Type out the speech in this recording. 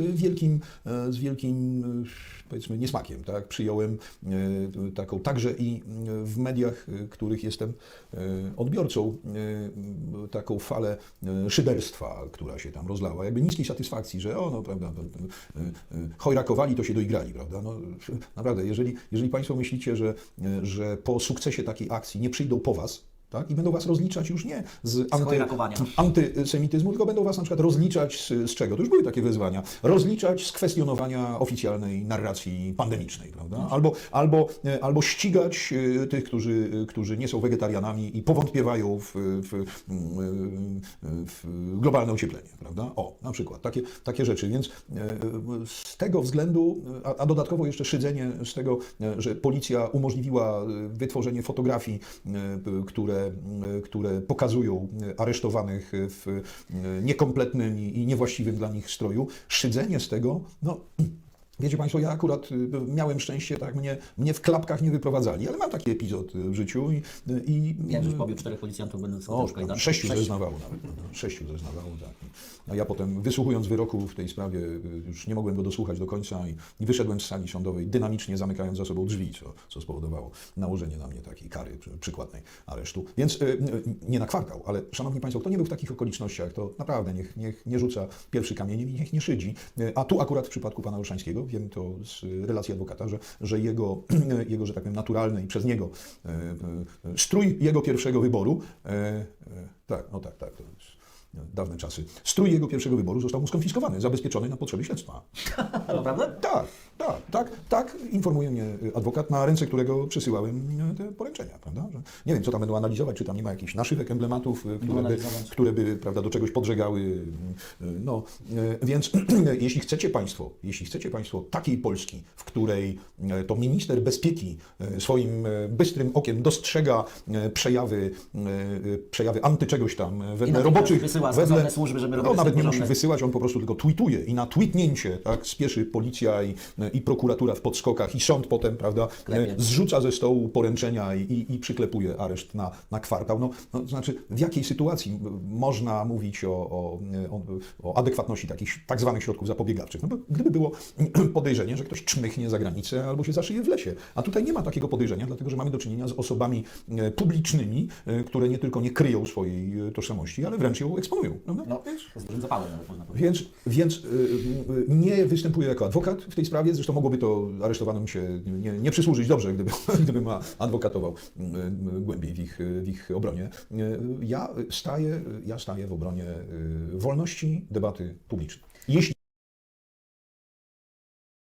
wielkim, e, z wielkim e, powiedzmy niesmakiem, tak? Przyjąłem e, taką także i w mediach, których jestem odbiorcą, taką falę szyderstwa, która się tam rozlała, jakby niskiej satysfakcji, że o, no prawda, e, chojrakowali, to się doigrali, prawda? No, naprawdę, jeżeli, jeżeli Państwo myślicie, że, że po sukcesie takiej akcji nie przyjdą po Was, tak? I będą was rozliczać już nie z, anty, antysemityzmu, tylko będą was na przykład rozliczać z, z czego? To już były takie wyzwania. Rozliczać z kwestionowania oficjalnej narracji pandemicznej, prawda? Albo, albo, e, albo ścigać e, tych, którzy, którzy nie są wegetarianami i powątpiewają w, w, w globalne ocieplenie, prawda? O, na przykład takie, takie rzeczy. Więc e, z tego względu, a, a dodatkowo jeszcze szydzenie z tego, że policja umożliwiła wytworzenie fotografii, e, p- które, pokazują aresztowanych w e, niekompletnym i niewłaściwym dla nich stroju. Szydzenie z tego, no. Wiecie Państwo, ja akurat y, miałem szczęście, tak mnie, mnie w klapkach nie wyprowadzali, ale mam taki epizod y, w życiu i, i Jak już pobił czterech policjantów będących o, kajdankach. sześciu zeznawało nawet. No, sześciu zeznawało, tak. No ja potem, wysłuchując wyroku w tej sprawie, y, już nie mogłem go dosłuchać do końca i, i wyszedłem z sali sądowej, dynamicznie zamykając za sobą drzwi, co, co spowodowało nałożenie na mnie takiej kary przy- przykładnej aresztu. Więc y, y, nie na kwartał, ale szanowni Państwo, kto nie był w takich okolicznościach, to naprawdę niech, niech nie rzuca pierwszy kamieniem i niech nie szydzi. Y, A tu akurat w przypadku pana Olszańskiego, wiem to z relacji adwokata, że, że jego, jego, że tak powiem, naturalny i przez niego e, e, strój jego pierwszego wyboru, e, tak, no tak, tak, to jest dawne czasy, strój jego pierwszego wyboru został mu skonfiskowany, zabezpieczony na potrzeby śledztwa. Naprawdę? Tak, tak, tak, tak informuje mnie adwokat, na ręce którego przesyłałem e, te poręczenia, prawda? Że nie wiem, co tam będą analizować, czy tam nie ma jakichś naszywek, emblematów, e, które by, które by prawda, do czegoś podżegały. e, No, więc jeśli chcecie Państwo, jeśli chcecie Państwo takiej Polski, w której to minister bezpieki swoim bystrym okiem dostrzega przejawy, przejawy antyczegoś tam e, wedle natychmiast roboczych, wysyła stosowne służby, żeby no, robiły nawet sobie nie musi wysyłać, on po prostu tylko tweetuje i na tweetnięcie tak, spieszy policja i, i prokuratura w podskokach i sąd potem, prawda, Klepie. e, zrzuca ze stołu poręczenia i, i, i przyklepuje areszt na, na kwartał. No, no, to znaczy, w jakiej sytuacji można mówić o, o, o, o adekwatności takich tak zwanych środków zapobiegawczych? No bo gdyby było podejrzenie, że ktoś czmychnie za granicę albo się zaszyje w lesie, a tutaj nie ma takiego podejrzenia, dlatego że mamy do czynienia z osobami e, publicznymi, e, które nie tylko nie kryją swojej tożsamości, ale wręcz ją eksponują. prawda? No, z dużym zapałem nawet można powiedzieć. Więc, więc y, y, nie występuję jako adwokat w tej sprawie, zresztą mogłoby to aresztowanym się nie, nie przysłużyć dobrze, gdyby, gdybym adwokatował y, głębiej w ich, w ich obronie. Ja staję, ja staję w obronie wolności debaty publicznej. Jeśli